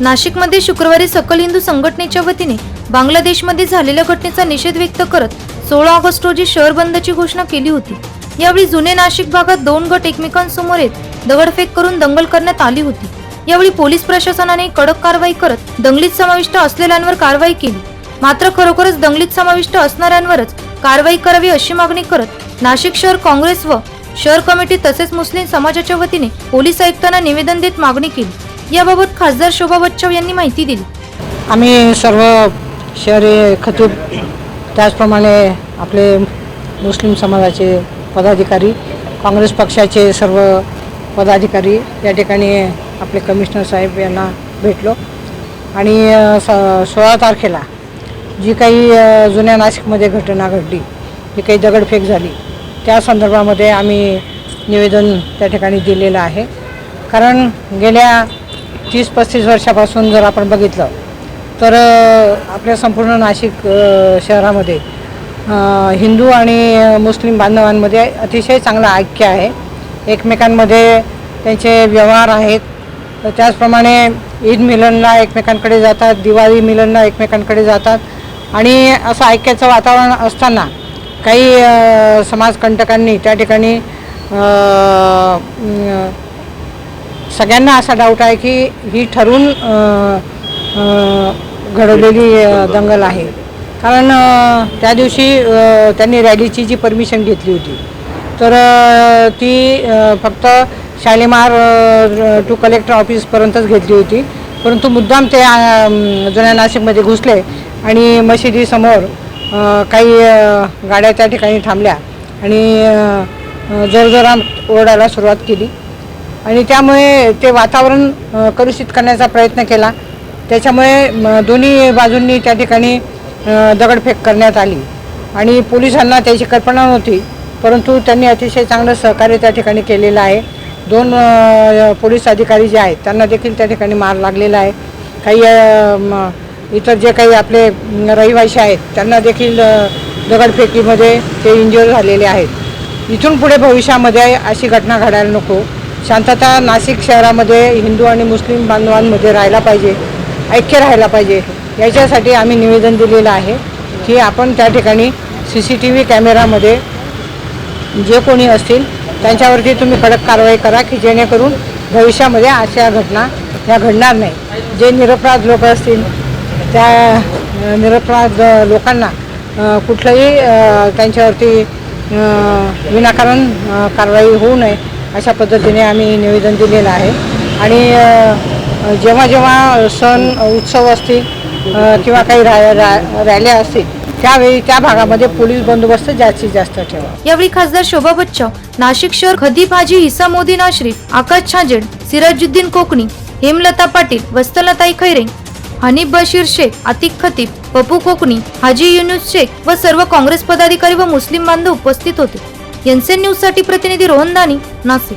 नाशिकमध्ये शुक्रवारी सकल हिंदू संघटनेच्या वतीने बांगलादेशमध्ये झालेल्या घटनेचा निषेध व्यक्त करत सोळा ऑगस्ट रोजी शहर बंदची घोषणा केली होती. यावेळी जुने नाशिक भागात दोन गट एकमेकांसमोर येत दगडफेक करून दंगल करण्यात आली होती. यावेळी पोलीस प्रशासनाने कडक कारवाई करत दंगलीत समाविष्ट असलेल्यांवर कारवाई केली. मात्र खरोखरच दंगलीत समाविष्ट असणाऱ्यांवरच कारवाई करावी अशी मागणी करत नाशिक शहर काँग्रेस व शहर कमिटी तसेच मुस्लिम समाजाच्या वतीने पोलीस आयुक्तांना निवेदन देत मागणी केली. याबाबत खासदार शोभा बच्चव यांनी माहिती दिली. आम्ही सर्व शहरी खतीब त्याचप्रमाणे आपले मुस्लिम समाजाचे पदाधिकारी काँग्रेस पक्षाचे सर्व पदाधिकारी या ठिकाणी आपले कमिशनर साहेब यांना भेटलो. आणि स सोळा तारखेला जी काही जुन्या नाशिकमध्ये घटना घडली जी काही दगडफेक झाली त्या संदर्भामध्ये आम्ही निवेदन त्या ठिकाणी दिलेलं आहे. कारण गेल्या तीस पस्तीस वर्षापासून जर आपण बघितलं तर आपल्या संपूर्ण नाशिक शहरामध्ये हिंदू आणि मुस्लिम बांधवांमध्ये अतिशय चांगलं ऐक्य आहे. एकमेकांमध्ये त्यांचे व्यवहार आहेत. त्याचप्रमाणे ईद मिलनला एकमेकांकडे जातात दिवाळी मिलनला एकमेकांकडे जातात. आणि असं ऐक्याचं वातावरण असताना काही समाजकंटकांनी त्या ठिकाणी सगळ्यांना असा डाऊट आहे की ही ठरून घडवलेली दंगल आहे. कारण त्या दिवशी त्यांनी रॅलीची जी परमिशन घेतली होती तर ती फक्त शालिमार टू कलेक्टर ऑफिसपर्यंतच घेतली होती. परंतु मुद्दाम ते जुन्या नाशिकमध्ये घुसले आणि मशिदीसमोर काही गाड्या त्या ठिकाणी थांबल्या आणि जोरजोरात ओरडायला सुरुवात केली. आणि त्यामुळे ते वातावरण कलुषित करण्याचा प्रयत्न केला. त्याच्यामुळे दोन्ही बाजूंनी त्या ठिकाणी दगडफेक करण्यात आली. आणि पोलिसांना त्याची कल्पना नव्हती परंतु त्यांनी अतिशय चांगलं सहकार्य त्या ठिकाणी केलेलं आहे. दोन पोलीस अधिकारी जे आहेत त्यांना देखील त्या ठिकाणी मार लागलेला आहे. काही इतर जे काही आपले रहिवाशी रहिवासी आहेत त्यांना देखील दगडफेकीमध्ये ते इंज्युअर झालेले आहेत. इथून पुढे भविष्यामध्ये अशी घटना घडायला नको. शांतता नाशिक शहरामध्ये हिंदू आणि मुस्लिम बांधवांमध्ये राहायला पाहिजे ऐक्य राहायला पाहिजे याच्यासाठी आम्ही निवेदन दिलेलं आहे की आपण त्या ठिकाणी सी सी टी व्ही कॅमेरामध्ये जे कोणी असतील त्यांच्यावरती तुम्ही कडक कारवाई करा की जेणेकरून भविष्यामध्ये अशा घटना ह्या घडणार नाही. जे निरपराध लोक असतील त्या निरपराध लोकांना कुठलंही त्यांच्यावरती विनाकारण कारवाई होऊ नये. अशा पद्धतीने आम्ही निवेदन दिलेलं आहे. आणि जेव्हा जेव्हा सण उत्सव असतील किंवा काही रा रा रॅल्या असतील त्यावेळी त्या भागामध्ये पोलीस बंदोबस्त जास्तीत जास्त ठेवा. यावेळी खासदार शोभा बच्चव नाशिक शहर खदीप हाजी हिसा मोदीन आश्रिफ आकाश छाजेड सिराजुद्दीन कोकणी हेमलता पाटील वस्तलताई खैरे हनीफ बशीर शेख आतिक खतीब पप्पू कोकणी हाजी युनुस शेख व सर्व काँग्रेस पदाधिकारी व मुस्लिम बांधव उपस्थित होते. यांचे न्यूजसाठी प्रतिनिधी रोहन दानी नाशिक.